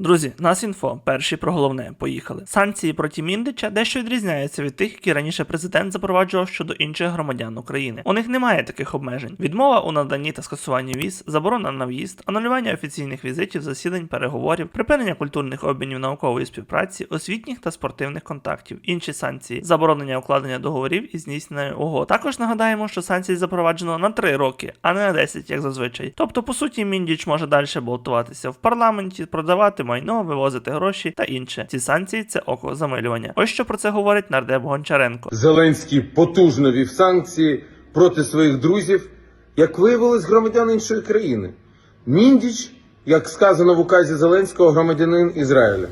Друзі, нас інфо. Перші про головне. Поїхали. Санкції проти Міндича дещо відрізняються від тих, які раніше президент запроваджував щодо інших громадян України. У них немає таких обмежень: відмова у наданні та скасуванні віз, заборона на в'їзд, анулювання офіційних візитів, засідань, переговорів, припинення культурних обмінів наукової співпраці, освітніх та спортивних контактів, інші санкції, заборонення укладення договорів із здійсненням угод. Також нагадаємо, що санкції запроваджено на 3 роки, а не на 10, як зазвичай. Тобто, по суті, Міндіч може далі болтуватися в парламенті, продавати майно, вивозити гроші та інше. Ці санкції це око замилювання. Ось що про це говорить нардеп Гончаренко. Зеленський потужно вів санкції проти своїх друзів, як виявилось громадян іншої країни. Міндіч, як сказано в указі Зеленського, громадянин Ізраїля.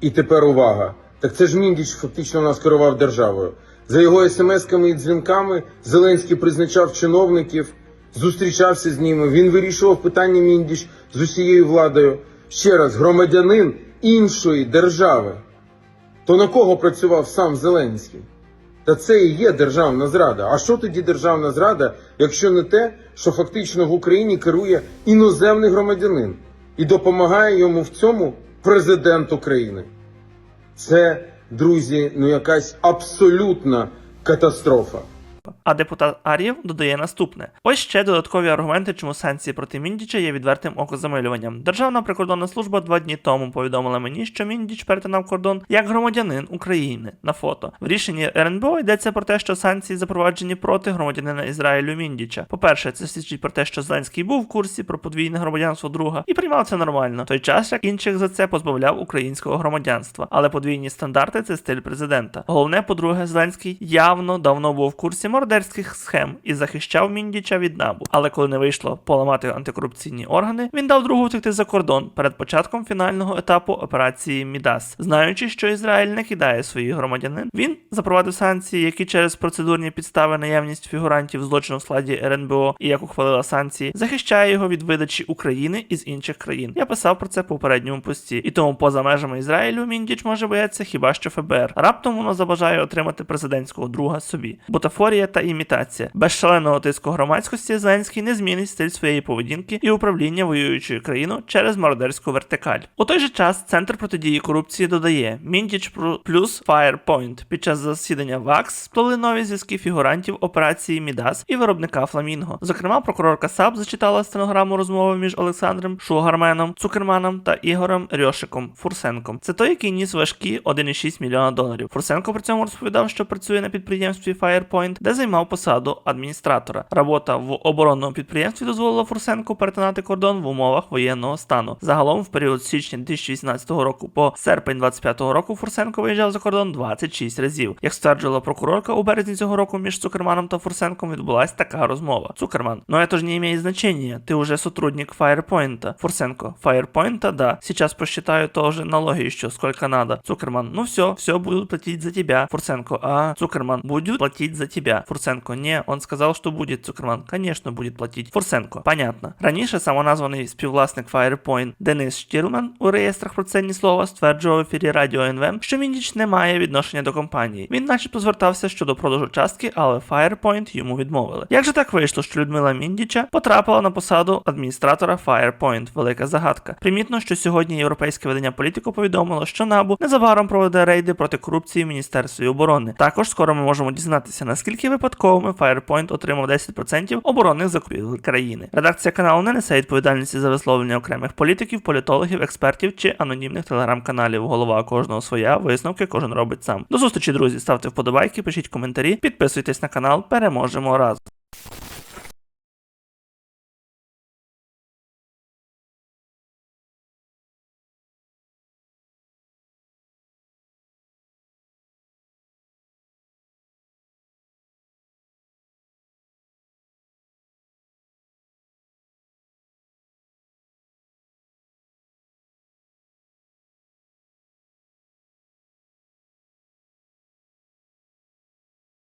І тепер увага. Так це ж Міндіч фактично нас керував державою. За його смс-ками і дзвінками Зеленський призначав чиновників, зустрічався з ними. Він вирішував питання Міндіч з усією владою. Ще раз, громадянин іншої держави. То на кого працював сам Зеленський? Та це і є державна зрада. А що тоді державна зрада, якщо не те, що фактично в Україні керує іноземний громадянин і допомагає йому в цьому президент України? Це, друзі, ну якась абсолютна катастрофа. А депутат Ар'єв додає наступне: ось ще додаткові аргументи, чому санкції проти Міндіча є відвертим окозамилюванням. Державна прикордонна служба два дні тому повідомила мені, що Міндіч перетинав кордон як громадянин України на фото. В рішенні РНБО йдеться про те, що санкції запроваджені проти громадянина Ізраїлю Міндіча. По-перше, це свідчить про те, що Зеленський був в курсі про подвійне громадянство друга і приймав це нормально. В той час як інших за це позбавляв українського громадянства. Але подвійні стандарти це стиль президента. Головне, по-друге, Зеленський явно давно був в курсі мордерських схем і захищав Міндіча від набу. Але коли не вийшло поламати антикорупційні органи, він дав другу втекти за кордон перед початком фінального етапу операції Мідас. Знаючи, що Ізраїль не кидає своїх громадянин, він запровадив санкції, які через процедурні підстави наявність фігурантів злочину в складі РНБО і як ухвалила санкції, захищає його від видачі України із інших країн. Я писав про це в попередньому пості, і тому поза межами Ізраїлю Міндіч може боятися хіба що ФБР. Раптом воно забажає отримати президентського друга собі. Бутафорія та імітація. Без шаленого тиску громадськості Зеленський не змінить стиль своєї поведінки і управління воюючою країною через мародерську вертикаль. У той же час центр протидії корупції додає Міндіч плюс Firepoint. Під час засідання ВАКС сплели нові зв'язки фігурантів операції Мідас і виробника Фламінго. Зокрема, прокурорка САП зачитала стенограму розмови між Олександром Шугарменом, Цукерманом та Ігорем Рьошиком Фурсенком. Це той, який ніс важкі 1,6 мільйона доларів. Фурсенко при цьому розповідав, що працює на підприємстві Firepoint, де займав посаду адміністратора. Робота в оборонному підприємстві дозволила Фурсенку перетинати кордон в умовах воєнного стану. Загалом, в період з січня 2018 року по серпень 2025 року Фурсенко виїжджав за кордон 26 разів. Як стверджувала прокурорка, у березні цього року між Цукерманом та Фурсенком відбулась така розмова. Цукерман, ну это же не имеет значения, ты уже сотрудник Firepoint. Фурсенко, Firepoint, да. Сейчас посчитаю тоже налоги еще сколько надо. Цукерман, ну все, все будут платить за тебя. Фурсенко, а Цукерман, будет платить за тебя. Фурсенко, не, он сказал, что будет. Цукерман, конечно, будет платить. Фурсенко, понятно. Раніше самоназваний співвласник Firepoint Денис Штірлман у реєстрах про це ні слова стверджував в ефірі Радіо НВ, що Міндіч не має відношення до компанії. Він начебто звертався щодо продажу частки, але Firepoint йому відмовили. Як же так вийшло, що Людмила Міндіча потрапила на посаду адміністратора Firepoint? Велика загадка. Примітно, що сьогодні європейське видання політико повідомило, що НАБУ незабаром проведе рейди проти корупції в Міністерстві оборони. Також скоро ми можемо дізнатися, наскільки випадковими Firepoint отримав 10% оборонних закупівель країни. Редакція каналу не несе відповідальності за висловлення окремих політиків, політологів, експертів чи анонімних телеграм-каналів. Голова кожного своя, висновки кожен робить сам. До зустрічі, друзі. Ставте вподобайки, пишіть коментарі, підписуйтесь на канал. Переможемо разом.